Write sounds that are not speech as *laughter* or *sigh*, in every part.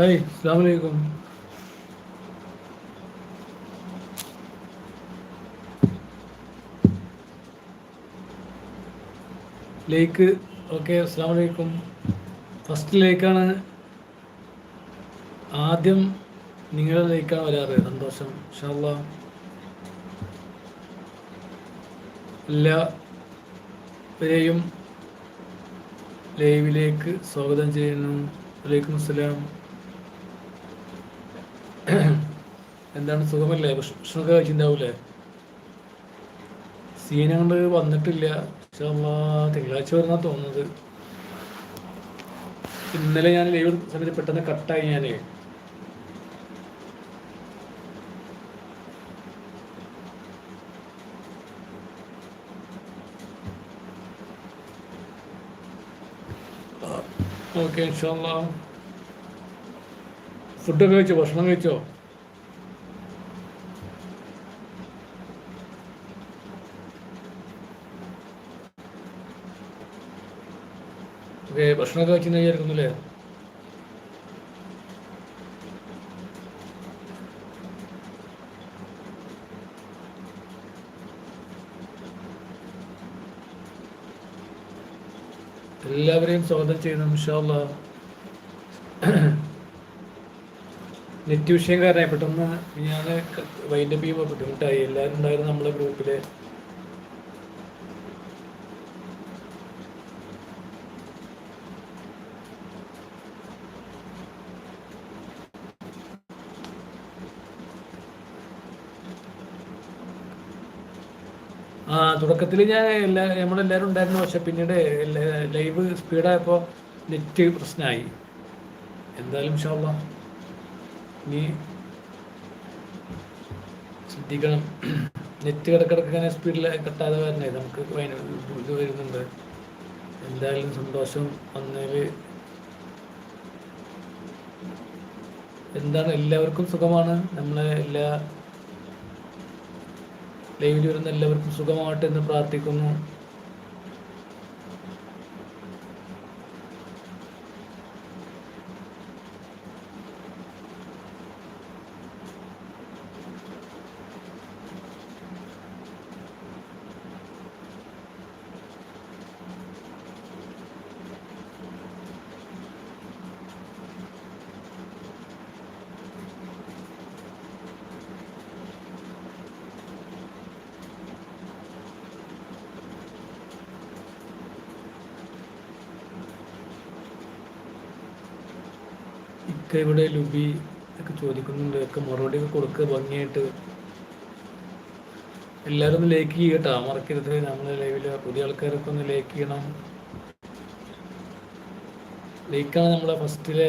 Hi അസ്സാം വലൈക്കും ലേക്ക് okay അസ്സാം വലൈക്കും ഫസ്റ്റ് ലേക്കാണ് ആദ്യം നിങ്ങളുടെ ലേക്കാണ് വരാറ് സന്തോഷം ഷാള്ള എല്ലാവരെയും ലൈവിലേക്ക് സ്വാഗതം ചെയ്യുന്നു. വലൈക്കും അസ്സലാം. എന്താണ് സുഖമല്ലേ? ഭക്ഷണമൊക്കെ കഴിച്ചിട്ടുണ്ടാവൂലേ? കൊണ്ട് വന്നിട്ടില്ല. തിങ്കളാഴ്ച വരുന്ന തോന്നുന്നത്. ഇന്നലെ ഞാൻ ലൈവ് സമയത്ത് പെട്ടെന്ന് കട്ടായി ഞാനേ. ഓക്കെ ഫുഡൊക്കെ കഴിച്ചോ? ഭക്ഷണം കഴിച്ചോ? ഓക്കെ ഭക്ഷണമൊക്കെ വയ്ക്കുന്ന വിചാരിക്കുന്നു അല്ലേ? എല്ലാവരെയും സ്വാഗതം ചെയ്യുന്നു ഇൻഷാല്ല നെറ്റ് വിഷയം കാരണം പെട്ടെന്ന് ഞാൻ വൈൻഡപ്പ് ചെയ്യുമ്പോൾ ബുദ്ധിമുട്ടായി. എല്ലാവരും ഉണ്ടായിരുന്നു നമ്മുടെ ഗ്രൂപ്പിൽ ആ തുടക്കത്തിൽ ഞാൻ എല്ലാ നമ്മളെല്ലാവരും ഉണ്ടായിരുന്നു പക്ഷെ പിന്നീട് ലൈവ് സ്പീഡായപ്പോൾ നെറ്റ് പ്രശ്നമായി എന്തായാലും ഷോള്ള നീ ശ്രദ്ധിക്കണം. നെറ്റ് കിടക്കിടക്ക് ഇങ്ങനെ സ്പീഡിൽ കട്ടാതെ വരണേ നമുക്ക് ഇത് വരുന്നുണ്ട്. എന്തായാലും സന്തോഷം വന്നതിൽ എന്താണ് എല്ലാവർക്കും സുഖമാണ്. നമ്മളെ എല്ലാ ലൈവിൽ വരുന്ന എല്ലാവർക്കും സുഖമാവട്ടെ എന്ന് പ്രാർത്ഥിക്കുന്നു. ഇക്ക ഇവിടെ ലുബി ഒക്കെ ചോദിക്കുന്നുണ്ട് ഒക്കെ മറുപടി ഒക്കെ കൊടുക്കുക ഭംഗിയായിട്ട്. എല്ലാവരും ഒന്ന് ലൈക്ക് ചെയ്യട്ടോ മറക്കരുത്. നമ്മൾ ലൈവിൽ പുതിയ ആൾക്കാരൊക്കെ ഒന്ന് ലൈക്ക് ചെയ്യണം. ലൈക്കാണ് നമ്മളെ ഫസ്റ്റിലെ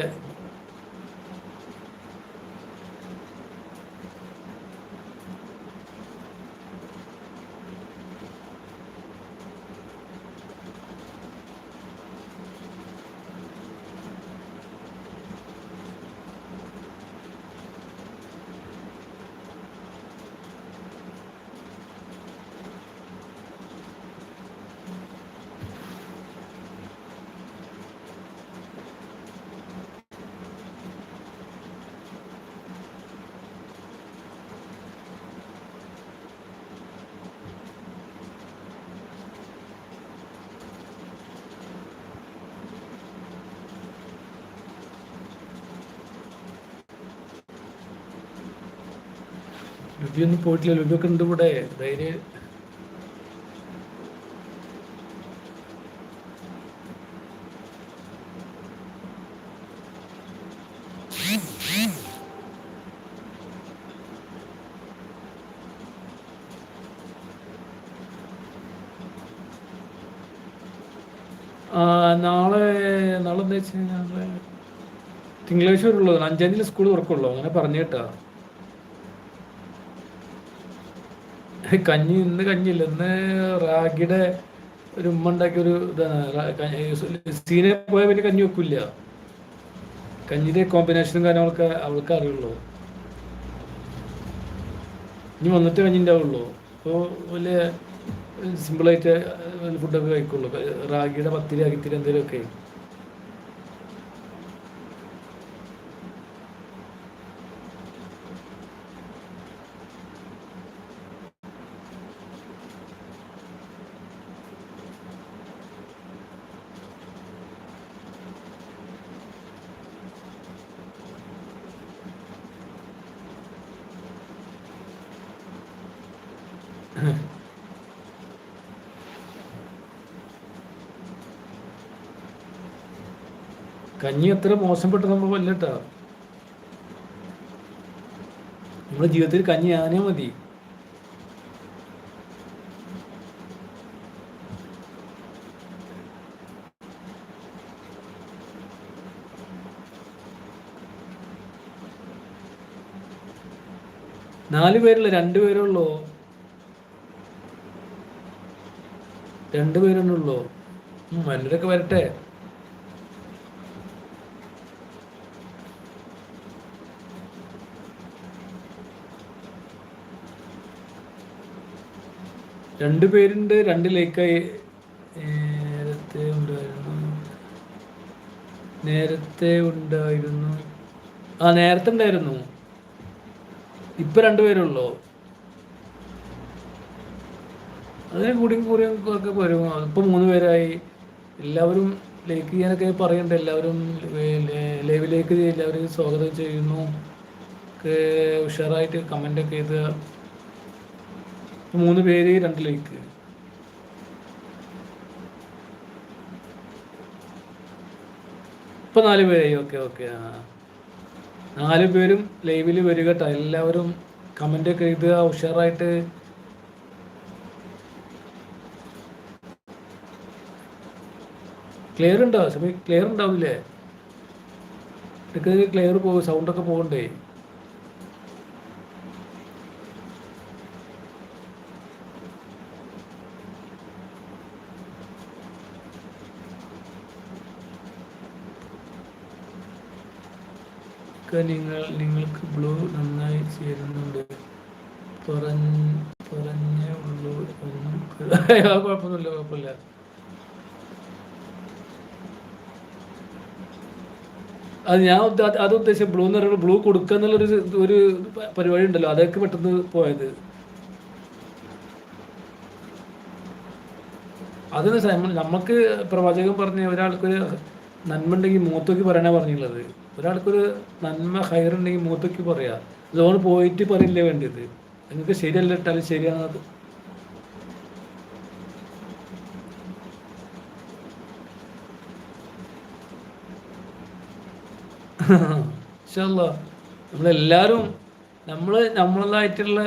ലുബി ഒന്നും പോയിട്ടില്ല. ലുബിയൊക്കെ ഉണ്ട് ഇവിടെ. ധൈര്യ നാളെ നാളെ എന്താ വെച്ച് തിങ്കളാഴ്ച വരുള്ളൂ അഞ്ചാം തീയതി സ്കൂൾ തുറക്കുള്ളൂ. അങ്ങനെ പറഞ്ഞു കേട്ടാ. കഞ്ഞി ഇന്ന് കഞ്ഞില്ല. ഇന്ന് റാഗിയുടെ ഒരു ഉമ്മ ഉണ്ടാക്കിയ ഒരു ഇതാണ്. സീനെ പോയ പിന്നെ കഞ്ഞി വെക്കില്ല. കഞ്ഞിന്റെ കോമ്പിനേഷനും കാര്യങ്ങളൊക്കെ അവൾക്ക് അറിയുള്ളൂ. ഇനി വന്നിട്ട് കഞ്ഞി ഉണ്ടാവുള്ളൂ. അപ്പോൾ വലിയ സിമ്പിളായിട്ട് ഫുഡൊക്കെ കഴിക്കുള്ളൂ. റാഗിയുടെ പത്തിരി അകിത്തിരി എന്തെങ്കിലുമൊക്കെ കഞ്ഞി എത്ര മോശപ്പെട്ട നമ്മൾ അല്ലട്ടാ നമ്മുടെ ജീവിതത്തിൽ കഞ്ഞി ആനേ മതി. നാല് പേരുള്ള രണ്ട് പേരുള്ളൂ രണ്ട് പേരെണ്ണുള്ളൂ മല്ലരൊക്കെ വരട്ടെ. രണ്ട് പേരുണ്ട് രണ്ട് ലൈക്കായി നേരത്തെ ഉണ്ടായിരുന്നു. നേരത്തെ ഉണ്ടായിരുന്നു. ആ നേരത്തെ ഉണ്ടായിരുന്നു. ഇപ്പൊ രണ്ടുപേരുള്ളൂ. അതിന് കൂടിയും കൂടിയും ഒക്കെ വരും. ഇപ്പൊ മൂന്ന് പേരായി. എല്ലാവരും ലൈക്ക് ചെയ്യാനൊക്കെ പറയണ്ട. എല്ലാവരും ലൈവിലേക്ക് എല്ലാവരും സ്വാഗതം ചെയ്യുന്നു. ഉഷാറായിട്ട് കമന്റ് ഒക്കെ ചെയ്ത് മൂന്ന് പേര് രണ്ട് ലൈക്ക് ഇപ്പൊ നാല് പേരായി. ഓക്കെ ഓക്കെ ആ. നാല് പേരും ലൈവിൽ വരിക കേട്ടോ എല്ലാവരും കമന്റ് ഒക്കെ എഴുതുക ഉഷാറായിട്ട് ക്ലിയർ ഉണ്ടാവും സമയം ക്ലിയർ ഉണ്ടാവില്ലേ ഇടയ്ക്ക് ക്ലിയർ പോകും സൗണ്ടൊക്കെ പോകണ്ടേ നിങ്ങൾ നിങ്ങൾക്ക് ബ്ലൂ നന്നായി ചേരുന്നുണ്ട്. പറഞ്ഞേ ഉള്ളൂ. *laughs* കുഴപ്പമൊന്നുമില്ല കുഴപ്പമില്ല. അത് ഞാൻ അത് ഉദ്ദേശിച്ച ബ്ലൂ എന്ന് പറയുമ്പോൾ ബ്ലൂ കൊടുക്കുക എന്നുള്ളൊരു ഒരു പരിപാടി ഉണ്ടല്ലോ. അതൊക്കെ പെട്ടെന്ന് പോയത്. അത് നമുക്ക് പ്രവാചകൻ പറഞ്ഞ ഒരാൾക്കൊരു നന്മ ഉണ്ടെങ്കിൽ മൂത്തൊക്കെ പറയാനാ പറഞ്ഞുള്ളത്. ഒരാൾക്കൊരു നന്മ ഹയറുണ്ടെങ്കിൽ മൂത്തൊക്കെ പറയാ. ലോൺ പോയിട്ട് പറയില്ലേ വേണ്ടത്. നിങ്ങൾക്ക് ശരിയല്ല ഇട്ടാലും ശരിയാണത്. നമ്മളെല്ലാവരും നമ്മൾ നമ്മളതായിട്ടുള്ള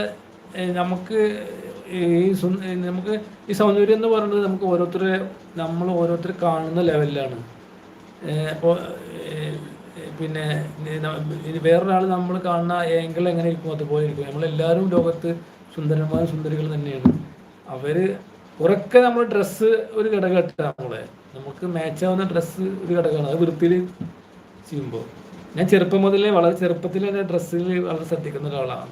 നമുക്ക് ഈ നമുക്ക് ഈ സൗന്ദര്യം എന്ന് പറയുന്നത് നമുക്ക് ഓരോരുത്തരെ നമ്മൾ ഓരോരുത്തർ കാണുന്ന ലെവലിലാണ്. അപ്പോൾ പിന്നെ വേറൊരാൾ നമ്മൾ കാണുന്ന ഏങ്കിൾ എങ്ങനെ ഇരിക്കും അതുപോലെ ഇരിക്കും. നമ്മളെല്ലാവരും ലോകത്ത് സുന്ദരന്മാരും സുന്ദരികൾ തന്നെയാണ്. അവർ ഉറക്കെ നമ്മൾ ഡ്രസ്സ് ഒരു ഘടകമായിട്ടാണ് നമ്മളെ. നമുക്ക് മാച്ചാവുന്ന ഡ്രസ്സ് ഒരു ഘടകമാണ്. അത് വൃത്തിയിൽ ചെയ്യുമ്പോൾ ഞാൻ ചെറുപ്പം മുതലേ വളരെ ചെറുപ്പത്തിൽ എന്റെ ഡ്രസ്സിൽ വളരെ ശ്രദ്ധിക്കുന്ന ഒരാളാണ്.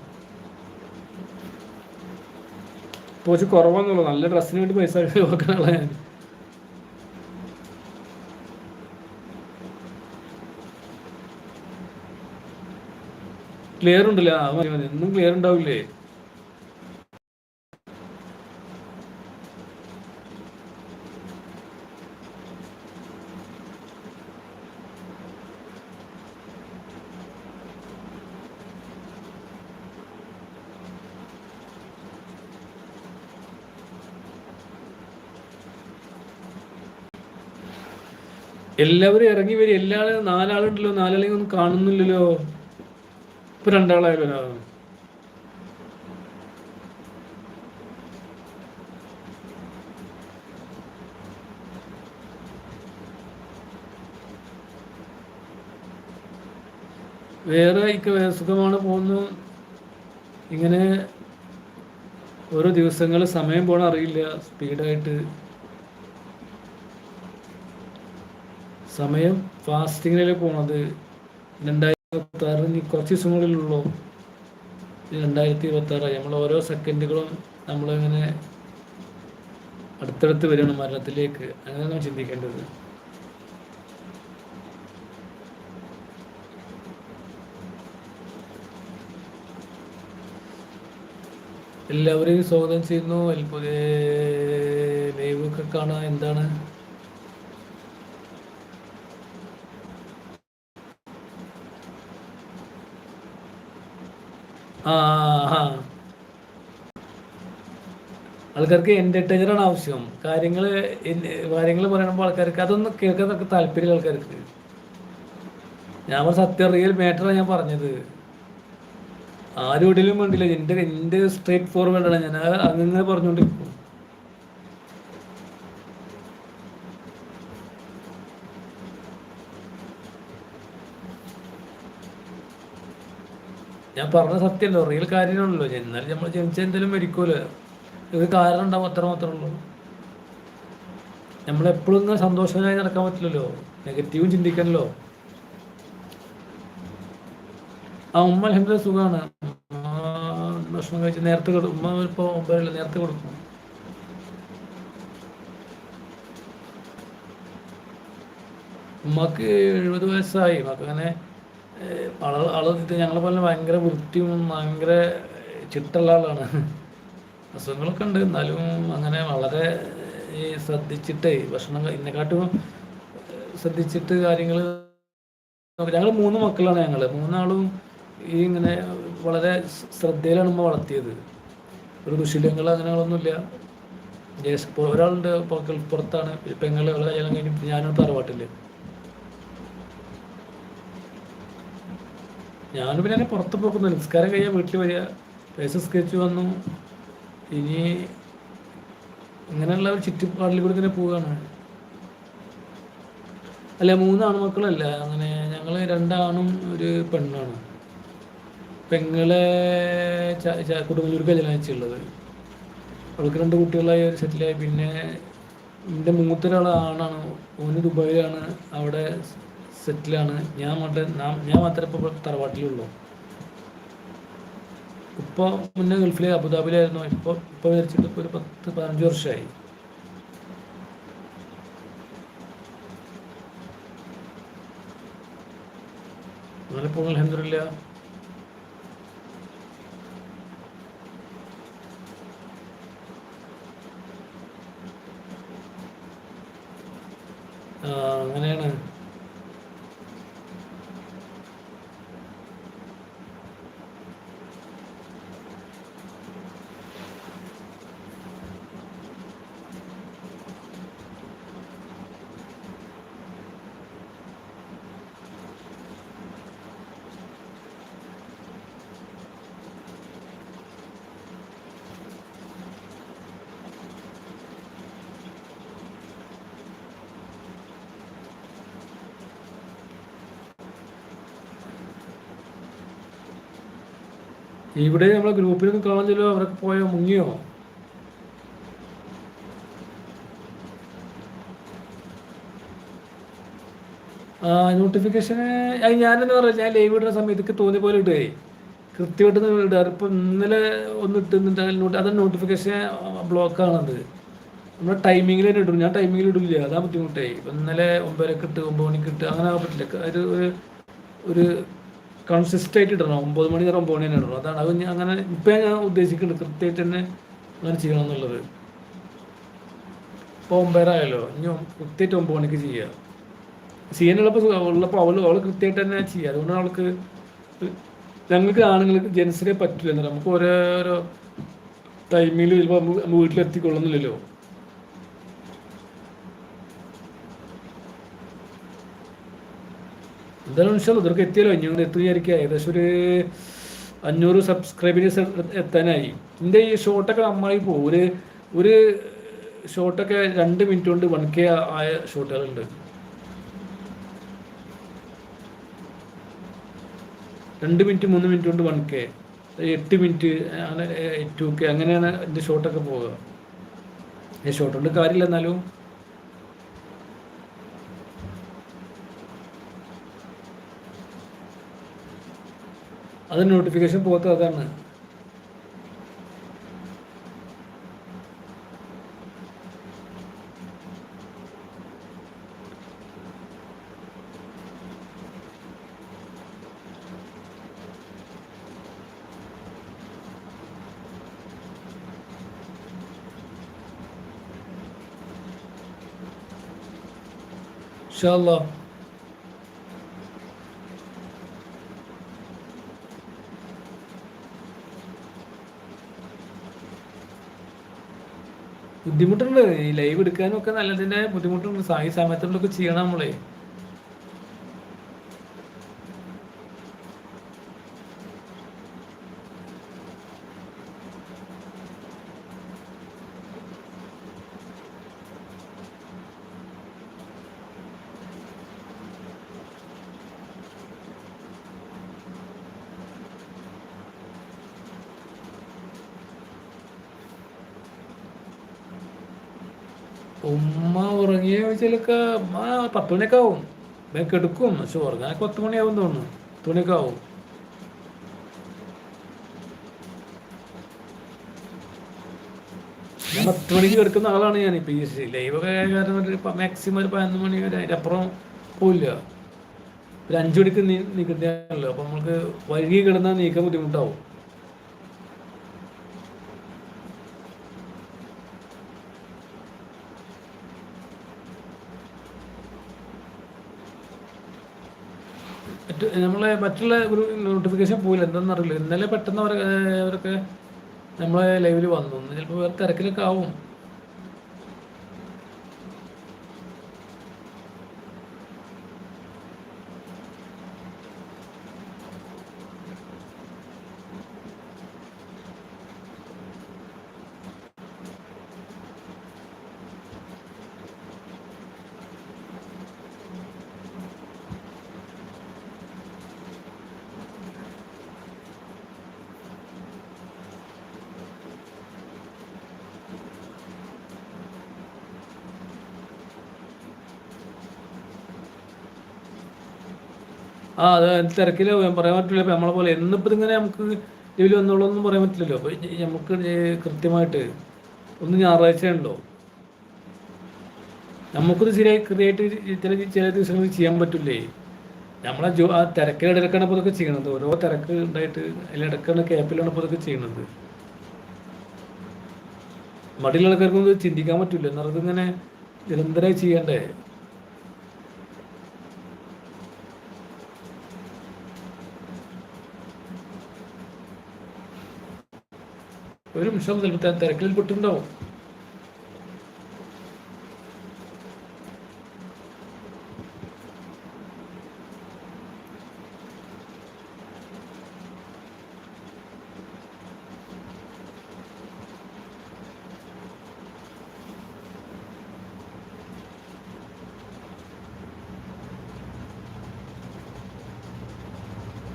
പോച്ച് കുറവാന്നുള്ളൂ. നല്ല ഡ്രസ്സിന് വേണ്ടി പൈസ നോക്കുന്ന ആളാണ് ഞാൻ. ക്ലിയർ ഉണ്ടല്ലേ? എന്നും ക്ലിയർ ഉണ്ടാവില്ലേ? എല്ലാവരും ഇറങ്ങി വരും. എല്ലാ നാലാളുണ്ടല്ലോ. നാലാളെയും കാണുന്നില്ലല്ലോ. ഇപ്പൊ രണ്ടാളായാലും വേറെ ഇക്ക സുഖമാണ് പോകുന്നു? ഇങ്ങനെ ഓരോ ദിവസങ്ങൾ സമയം പോണ അറിയില്ല. സ്പീഡായിട്ട്. സമയം ഫാസ്റ്റിങ്ങിലേക്ക് പോണത്? രണ്ടായിരത്തി ആറ് കുറച്ച് ദിവസങ്ങളിലുള്ളൂ. രണ്ടായിരത്തി ഇരുപത്തി ആറായി നമ്മൾ ഓരോ സെക്കൻഡുകളും നമ്മളിങ്ങനെ അടുത്തടുത്ത് വരികയാണ് മരണത്തിലേക്ക്. അങ്ങനെ നമ്മൾ ചിന്തിക്കേണ്ടത്. എല്ലാവരെയും സ്വാഗതം ചെയ്യുന്നു. പുതിയ ലൈവ് ഒക്കെ കാണാൻ എന്താണ്? ആൾക്കാർക്ക് എന്റർടൈനറാണ് ആവശ്യം. കാര്യങ്ങൾ കാര്യങ്ങൾ പറയുമ്പോൾ ആൾക്കാർക്ക് അതൊന്നും കേൾക്കാൻ താല്പര്യം ആൾക്കാർക്ക്. ഞാൻ സത്യം റിയൽ മാറ്ററാണ് ഞാൻ പറഞ്ഞത്. ആരും ഇടയിലും വേണ്ടില്ല എന്റെ എന്റെ സ്ട്രേറ്റ് ഫോർവേഡാണ് ഞാൻ അങ്ങനെ പറഞ്ഞുകൊണ്ടിരിക്കും ഞാൻ പറഞ്ഞ സത്യമല്ലോ റിയൽ കാര്യമാണല്ലോ. എന്നാലും നമ്മൾ ജനിച്ച എന്തെങ്കിലും മരിക്കൂലോ. ഇത് കാരണം ഉണ്ടാവും. അത്ര മാത്രമേ ഉള്ളൂ. നമ്മളെപ്പോഴും ഇങ്ങനെ സന്തോഷമായി നടക്കാൻ പറ്റില്ലല്ലോ. നെഗറ്റീവും ചിന്തിക്കണല്ലോ. ആ ഉമ്മ അലഹമ്മദ സുഖമാണ് ഭക്ഷണം കഴിച്ച് നേരത്തെ കൊടുക്കും ഉമ്മ ഇപ്പോൾ ഒമ്പതല്ല നേരത്തെ കൊടുക്കും. ഉമ്മക്ക് എഴുപത് വയസ്സായി. അങ്ങനെ ആൾ ഞങ്ങളെ പോലെ ഭയങ്കര വൃത്തിയും ഭയങ്കര ചിട്ടുള്ള ആളാണ്. അസുഖങ്ങളൊക്കെ ഉണ്ട്. എന്നാലും അങ്ങനെ വളരെ ഈ ശ്രദ്ധിച്ചിട്ടേ ഭക്ഷണം ഇന്നെക്കാട്ടും ശ്രദ്ധിച്ചിട്ട് കാര്യങ്ങൾ ഞങ്ങൾ മൂന്ന് മക്കളാണ് ഞങ്ങൾ മൂന്നാളും ഈ ഇങ്ങനെ വളരെ ശ്രദ്ധയിലാണ് നമ്മൾ വളർത്തിയത്. ഒരു ദുശീലങ്ങൾ അങ്ങനെകളൊന്നുമില്ല. ജ്യേഷ്ഠ ഒരാളുണ്ട് പുറത്താണ്. പെങ്ങൾ കല്യാണം കഴിഞ്ഞ് ഞാനും തറവാട്ടില്ല ഞാനും പിന്നെ പുറത്ത് പോകുന്നു. നിസ്കാരം കഴിയാൻ വീട്ടിൽ വരിക. പൈസ സ്കെച്ച് വന്നു. ഇനി ഇങ്ങനെയുള്ള ഒരു ചുറ്റുപാടിൽ കൂടി തന്നെ പോവുകയാണ്. അല്ല മൂന്നാണ് മക്കളല്ല അങ്ങനെ ഞങ്ങൾ രണ്ടാണും ഒരു പെണ്ണാണ്. പെങ്ങളെ കൊടുങ്ങല്ലൂർ കല്യാണം വെച്ചുള്ളത് അവൾക്ക് രണ്ട് കുട്ടികളായി ഒരു സെറ്റിലായി. പിന്നെ എന്റെ മൂത്തൊരാൾ ആണാണ് ഓന് ദുബായിലാണ്. അവിടെ സെറ്റിലാണ്. ഞാൻ മാത്രം ഞാൻ മാത്രമേ ഇപ്പോൾ തറവാട്ടിലുള്ളൂ. ഇപ്പോൾ മുന്നേ ഗൾഫിലെ അബുദാബിയിലായിരുന്നു. ഇപ്പോൾ ഇപ്പോൾ വിചാരിച്ചിട്ട് ഇപ്പോൾ ഒരു പത്ത് പതിനഞ്ച് വർഷമായി പോകുന്നു അലഹമില്ല അങ്ങനെയാണ്. ഇവിടെ നമ്മളെ ഗ്രൂപ്പിലൊന്നും കാണുന്നില്ലോ അവരൊക്കെ പോയോ? മുങ്ങിയോ? ആ നോട്ടിഫിക്കേഷന് അത് ഞാനെന്ന് പറഞ്ഞാൽ ഞാൻ ലൈവ് ഇടുന്ന സമയത്ത് സമയത്തേക്ക് തോന്നിയ പോലെ ഇട്ടേ കൃത്യമായിട്ട് ഇടാറ് ഇപ്പം ഇന്നലെ ഒന്ന് ഇട്ടുന്നുണ്ട് അത് നോട്ടിഫിക്കേഷൻ ബ്ലോക്കാണത് നമ്മുടെ ടൈമിങ്ങിൽ തന്നെ ഇടും. ഞാൻ ടൈമിങ്ങിൽ ഇടില്ല അതാ ബുദ്ധിമുട്ടായി ഇപ്പം ഇന്നലെ ഒമ്പതരക്ക് ഇട്ട് ഒമ്പത് മണിക്ക് ഇട്ട് അങ്ങനെ പറ്റില്ല. ഒരു ഒരു കൺസിസ്റ്റായിട്ട് ഇടണം ഒമ്പത് മണി നേരം ഒമ്പത് മണി ഇടണം. അതാണ് അത് അങ്ങനെ ഇപ്പം ഞാൻ ഉദ്ദേശിക്കുന്നത്. കൃത്യമായിട്ട് തന്നെ അങ്ങനെ ചെയ്യണം എന്നുള്ളത്. ഇപ്പോൾ ഒമ്പതരായല്ലോ ഇനി കൃത്യമായിട്ട് ഒമ്പത് മണിക്ക് ചെയ്യുക ചെയ്യാനുള്ളപ്പോൾ ഉള്ളപ്പോൾ അവൾ അവൾ കൃത്യമായിട്ട് തന്നെ ചെയ്യുക അതുകൊണ്ട് അവൾക്ക് ഞങ്ങൾക്ക് ആണുങ്ങൾക്ക് ജെൻസിനെ പറ്റില്ല നമുക്ക് ഓരോരോ ടൈമിൽ ചിലപ്പോൾ വീട്ടിലെത്തിക്കൊള്ളുന്നില്ലല്ലോ. എന്തായാലും ഇൻഷാൽ ഇതൊക്കെ എത്തിയല്ലോ. ഇനി എത്തു വിചാരിക്കുക ഏകദേശം ഒരു അഞ്ഞൂറ് സബ്സ്ക്രൈബേഴ്സ് എത്താനായി. എന്റെ ഈ ഷോട്ടൊക്കെ നന്നായി പോകും ഒരു ഒരു ഷോട്ടൊക്കെ രണ്ട് മിനിറ്റ് കൊണ്ട് വൺ കെ ആയ ഷോട്ടുകളുണ്ട് രണ്ട് മിനിറ്റ് മൂന്ന് മിനിറ്റ് കൊണ്ട് വൺ കെ എട്ട് മിനിറ്റ് അങ്ങനെ ടു കെ അങ്ങനെയാണ് എന്റെ ഷോട്ടൊക്കെ പോവുക. ഈ ഷോട്ട് കൊണ്ട് കാര്യമില്ല എന്നാലും. അത് നോട്ടിഫിക്കേഷൻ പോകാത്ത അതാണ്. ഇൻഷാല്ലാ ബുദ്ധിമുട്ടുണ്ട്. ഈ ലൈവ് എടുക്കാനൊക്കെ നല്ലതിന്റെ ബുദ്ധിമുട്ടുണ്ട്. ഈ സമയത്തുള്ളൊക്കെ ചെയ്യണം നമ്മളെ. ഉമ്മ ഉറങ്ങിയ വെച്ചാലൊക്കെ ആ പത്ത് മണിയൊക്കെ ആവും ബാക്ക് എടുക്കും പക്ഷെ ഉറങ്ങാനൊക്കെ പത്ത് മണിയാവും തോന്നുന്നു. പത്ത് മണിയൊക്കെ ആവും പത്ത് മണിക്ക് കിടക്കുന്ന ആളാണ് ഞാൻ പി എസ് സി ലൈവൊക്കെ കാരണം മാക്സിമം ഒരു പതിനൊന്ന് മണി വരെ അതിന്റെ അപ്പുറം പോവില്ല. ഒരു അഞ്ചു മണിക്ക് നീ നീക്കുന്നതാണല്ലോ അപ്പം നമുക്ക് വൈകി കിടന്നാൽ നീക്കാൻ ബുദ്ധിമുട്ടാവും. നമ്മളെ മറ്റുള്ള ഒരു നോട്ടിഫിക്കേഷൻ പോയില്ല. എന്താണെന്ന് അറിയില്ല. ഇന്നലെ പെട്ടെന്ന് അവർ അവരൊക്കെ നമ്മളെ ലൈവിൽ വന്നു. ചിലപ്പോൾ വേറെ തിരക്കിലൊക്കെ ആവും. അത് തിരക്കിൽ പറയാൻ പറ്റില്ല. ഇപ്പം നമ്മളെ പോലെ എന്നിപ്പോൾ ഇങ്ങനെ നമുക്ക് ഇതിൽ വന്നോളൊന്നും പറയാൻ പറ്റില്ലല്ലോ. അപ്പോൾ നമുക്ക് കൃത്യമായിട്ട് ഒന്ന് ഞായറാഴ്ച ഉണ്ടോ? നമുക്കത് ശരിയായി ക്രിയേറ്റ് ചില ചില ദിവസങ്ങളിൽ ചെയ്യാൻ പറ്റില്ലേ നമ്മളെ ജോ ആ തിരക്കിലിടക്കാണ് ഇപ്പോൾ ഇതൊക്കെ ചെയ്യണത്. ഓരോ തിരക്ക് ഉണ്ടായിട്ട് അതിലിടക്കാണ് ക്യാപ്പിലാണ് ഇപ്പോൾ ഇതൊക്കെ ചെയ്യണത്. മടിയിലുള്ള ആൾക്കാർക്കൊന്നും ചിന്തിക്കാൻ പറ്റില്ല എന്നുള്ളത് ഇങ്ങനെ നിരന്തരമായി ചെയ്യണ്ടേ? ഒരു നിമിഷം ചിലപ്പോൾ തിരക്കിൽ പെട്ടിട്ടുണ്ടാവും.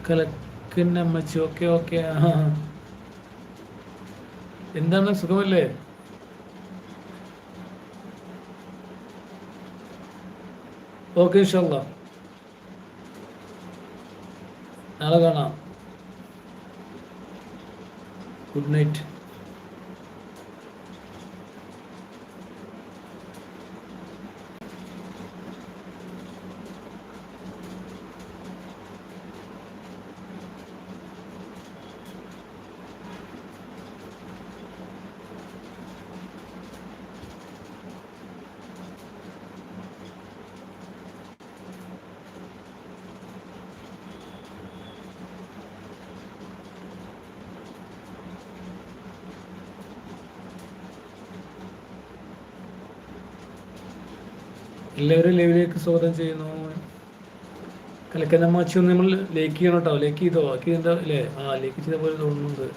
കലക്കിന്നമ്മച്ചി ഓക്കെ ഓക്കെ. ആ എന്താണ്? സുഖമല്ലേ? ഓക്കെ ഇൻഷല്ല നാളെ കാണാം. Good night. എല്ലാവരും ലൈവിലേക്ക് സ്വാഗതം ചെയ്യുന്നു. കലക്കനമാച്ചി നമ്മൾ ലേക്ക് ചെയ്യണം കേട്ടോ ലേക്ക് ചെയ്തോ? ബാക്കി എന്താ അല്ലേ ആ ലേക്ക് ചെയ്ത പോലെ തോന്നുന്നുണ്ട്.